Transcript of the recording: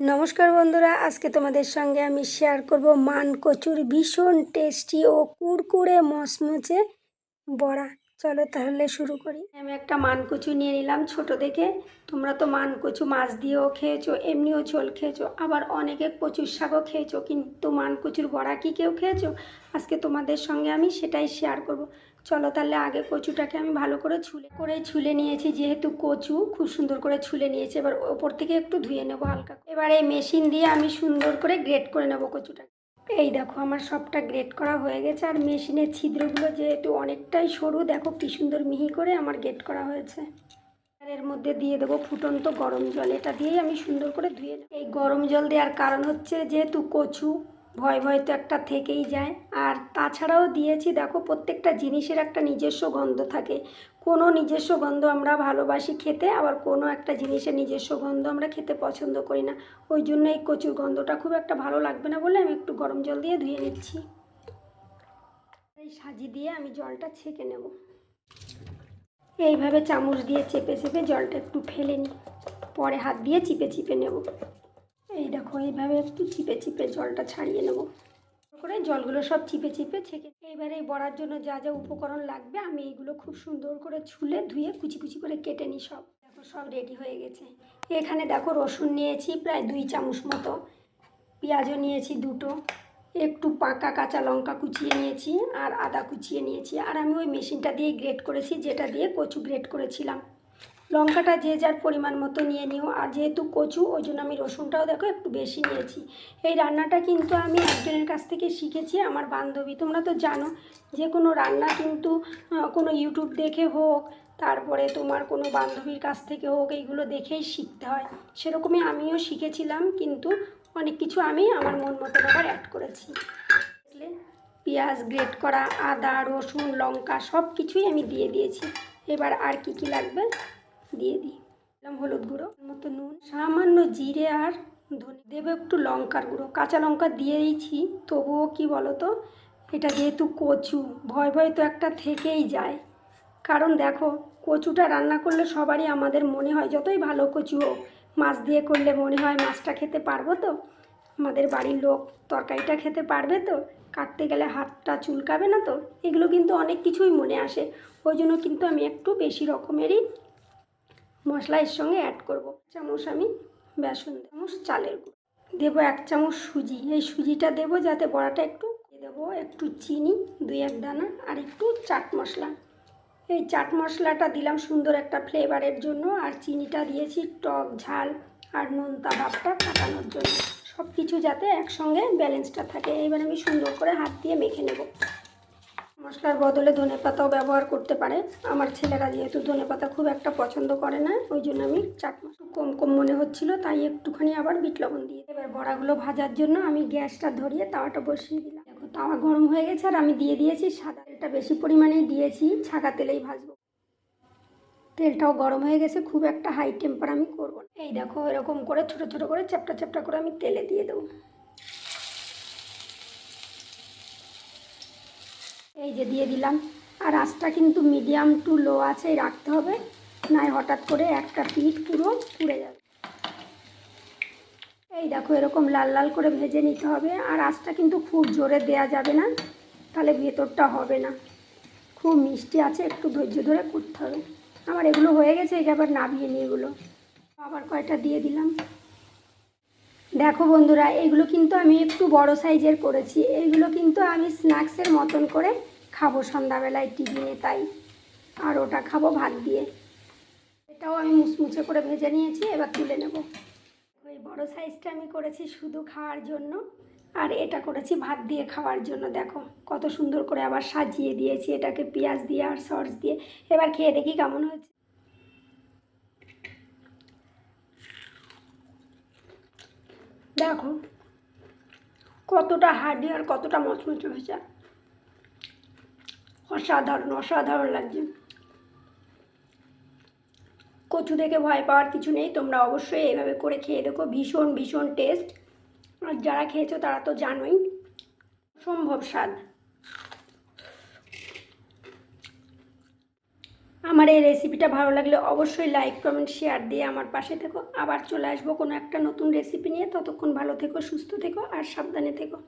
নমস্কার বন্ধুরা, আজকে তোমাদের সঙ্গে আমি শেয়ার করব মান কচুর ভীষণ টেস্টি ও কুড়কুড়ে মচমচে বড়া। চলো তাহলে শুরু করি। আমি একটা মান কচু নিয়ে নিলাম ছোট দেখে। তোমরা তো মান কচু মাছ দিয়েও খেয়েছো, এমনিও ঝোল খেয়েছো। আবার অনেকে কচুর শাকও খেয়েছো, কিন্তু মান কচুর বড়া কি কেউ খেয়েছো? আজকে তোমাদের সঙ্গে আমি সেটাই শেয়ার করব। চলো তাহলে আগে কচুটাকে আমি ভালো করে ছুলে করে ছুলে নিয়েছি, যেহেতু কচু খুব সুন্দর করে ছুলে নিয়েছি, এবার ওপর থেকে একটু ধুয়ে নেব হালকা। এবার এই মেশিন দিয়ে আমি সুন্দর করে গ্রেট করে নেব কচুটাকে। এই দেখো, আমার সবটা গ্রেট করা হয়ে গেছে আর মেশিনের ছিদ্রগুলো যেহেতু অনেকটাই সরু, দেখো কি সুন্দর মিহি করে আমার গ্রেট করা হয়েছে। এর মধ্যে দিয়ে দেবো ফুটন্ত গরম জল, এটা দিয়েই আমি সুন্দর করে ধুয়ে নেব। এই গরম জল দেওয়ার কারণ হচ্ছে যেহেতু কচু, ভয় ভয় তো একটা থেকেই যায়। আর তাছাড়াও দিয়েছি, দেখো প্রত্যেকটা জিনিসের একটা নিজস্ব গন্ধ থাকে। কোনো নিজস্ব গন্ধ আমরা ভালোবাসি খেতে, আবার কোনো একটা জিনিসের নিজস্ব গন্ধ আমরা খেতে পছন্দ করি না। ওই জন্য এই কচুর গন্ধটা খুব একটা ভালো লাগবে না বলে আমি একটু গরম জল দিয়ে ধুয়ে নিচ্ছি। এই সাজি দিয়ে আমি জলটা ছেঁকে নেব। এইভাবে চামচ দিয়ে চেপে চেপে জলটা একটু ফেলে নিই। পরে হাত দিয়ে চিপে চিপে নেব। এই দেখো, এইভাবে একটু চিপে চিপে জলটা ছাড়িয়ে নেব। করে জলগুলো সব চিপে চিপে ছেঁকে এইবারে এই বড়ার জন্য যা যা উপকরণ লাগবে আমি এইগুলো খুব সুন্দর করে ছুলে ধুয়ে কুচি কুচি করে কেটে নিই সব। দেখো, সব রেডি হয়ে গেছে। এখানে দেখো রসুন নিয়েছি প্রায় দুই চামচ মতো, পেঁয়াজও নিয়েছি দুটো, একটু পাকা কাঁচা লঙ্কা কুচিয়ে নিয়েছি আর আদা কুচিয়ে নিয়েছি। আর আমি ওই মেশিনটা দিয়ে গ্রেট করেছি, যেটা দিয়ে কচু গ্রেট করেছিলাম। লঙ্কাটা যে যার পরিমাণ মতো নিয়ে নিও। আর যেহেতু কচু, ওই জন্য আমি রসুনটাও দেখো একটু বেশি নিয়েছি। এই রান্নাটা কিন্তু আমি একজনের কাছ থেকে শিখেছি, আমার বান্ধবী। তোমরা তো জানো যে কোনো রান্না কিন্তু কোনো ইউটিউব দেখে হোক, তারপরে তোমার কোনো বান্ধবীর কাছ থেকে হোক, এইগুলো দেখেই শিখতে হয়। সেরকমই আমিও শিখেছিলাম, কিন্তু অনেক কিছু আমি আমার মন মতো আবার অ্যাড করেছি? পেঁয়াজ গ্রেট করা, আদা, রসুন, লঙ্কা সব কিছুই আমি দিয়ে দিয়েছি। এবার আর কি কি লাগবে? দিয়ে দিই। হলুদ গুঁড়ো মতো নুন, সামান্য জিরে আর ধনে। দেবে একটু লঙ্কার গুঁড়ো। কাঁচা লঙ্কা দিয়েইছি তবুও কি বলো তো এটা যেহেতু কচু, ভয় ভয় তো একটা থেকেই যায়। কারণ দেখো, কচুটা রান্না করলে সবারই আমাদের মনে হয়, যতই ভালো কচু হোক, মাছ দিয়ে করলে মনে হয় মাছটা খেতে পারব তো? আমাদের বাড়ির লোক তরকারিটা খেতে পারবে তো? কাটতে গেলে হাতটা চুলকাবে না তো? এগুলো কিন্তু অনেক কিছুই মনে আসে। ওই জন্য কিন্তু আমি একটু বেশি রকমেরই মশলা এর সঙ্গে অ্যাড করব। চামচ আমি বেসন চামচ চালের গুঁড়ো। দেবো এক চামচ সুজি। এই সুজিটা দেবো যাতে বড়াটা একটু দেবো। একটু চিনি, দুই এক দানা আর একটু চাট মশলা। এই চাট মশলাটা দিলাম সুন্দর একটা ফ্লেভারের জন্য। আর চিনিটা দিয়েছি টক ঝাল আর নোনতা ভাবটা কাটানোর জন্য। সব কিছু যাতে একসঙ্গে ব্যালেন্সটা থাকে। এবার আমি সুন্দর করে হাত দিয়ে মেখে নেব। মশলার বদলে ধনে পাতাও ব্যবহার করতে পারে। আমার ছেলেরা যেহেতু ধনে পাতা খুব একটা পছন্দ করে না, ওই জন্য আমি চাট কম কম মনে হচ্ছিল, তাই একটুখানি আবার বিট লবণ দিয়ে। এবার বড়াগুলো ভাজার জন্য আমি গ্যাসটা ধরিয়ে তাওয়াটা বসিয়ে দিলাম। দেখো, তাওয়া গরম হয়ে গেছে আর আমি দিয়ে দিয়েছি সাদা। তেলটা বেশি পরিমাণে দিয়েছি, ছাকা তেলেই ভাজবো। তেলটাও গরম হয়ে গেছে, খুব একটা হাই টেম্পার আমি করব না। এই দেখো, এরকম করে, ছোটো ছোটো করে, চ্যাপটা চ্যাপটা করে আমি তেলে দিয়ে দেবো। এই যে দিয়ে দিলাম। আর আঁচটা কিন্তু মিডিয়াম টু লো আছে রাখতে হবে নয় হঠাৎ করে একটা পিঠ পুরো পুড়ে যাবে। এই দেখো, এরকম লাল লাল করে ভেজে নিতে হবে। আর আঁচটা কিন্তু খুব জোরে দেয়া যাবে না, তাহলে ভেতরটা হবে না। খুব মিষ্টি আছে, একটু ধৈর্য ধরে করতে হবে। আমার এগুলো হয়ে গেছে এই আবার নাবিয়ে নিয়ে এগুলো। আবার কয়টা দিয়ে দিলাম। দেখো বন্ধুরা, এগুলো কিন্তু আমি একটু বড় সাইজের করেছি। এইগুলো কিন্তু আমি স্ন্যাক্সের মতন করে খাব সন্ধ্যাবেলায় টিফিনে, তাই। আর ওটা খাব ভাত দিয়ে। এটাও আমি মুচমুচে করে ভেজে নিয়েছি, এবার তুলে নেব। ওই বড় সাইজটা আমি করেছি শুধু খাওয়ার জন্য। আর এটা করেছি ভাত দিয়ে খাওয়ার জন্য, দেখো। কত সুন্দর করে আবার সাজিয়ে দিয়েছি এটাকে, পেঁয়াজ দিয়ে আর সস দিয়ে। এবার খেয়ে দেখি কেমন হয়েছে। দেখো, কতটা হার্ডি আর কতটা মচমচে হয়েছে অসাধারণ অসাধারণ লাগছে। কচু দেখে ভয় পাওয়ার কিছু নেই, তোমরা অবশ্যই এভাবে করে খেয়ে দেখো, ভীষণ ভীষণ টেস্ট। যারা খেয়েছো তারা তো জানোই সম্ভব স্বাদ। আমার এই রেসিপিটা ভালো লাগলে অবশ্যই লাইক কমেন্ট শেয়ার দিয়ে আমার পাশে থেকো। আবার চলে আসব কোনো একটা নতুন রেসিপি নিয়ে। ততক্ষণ ভালো থেকো, সুস্থ থেকো আর সাবধানে থেকো।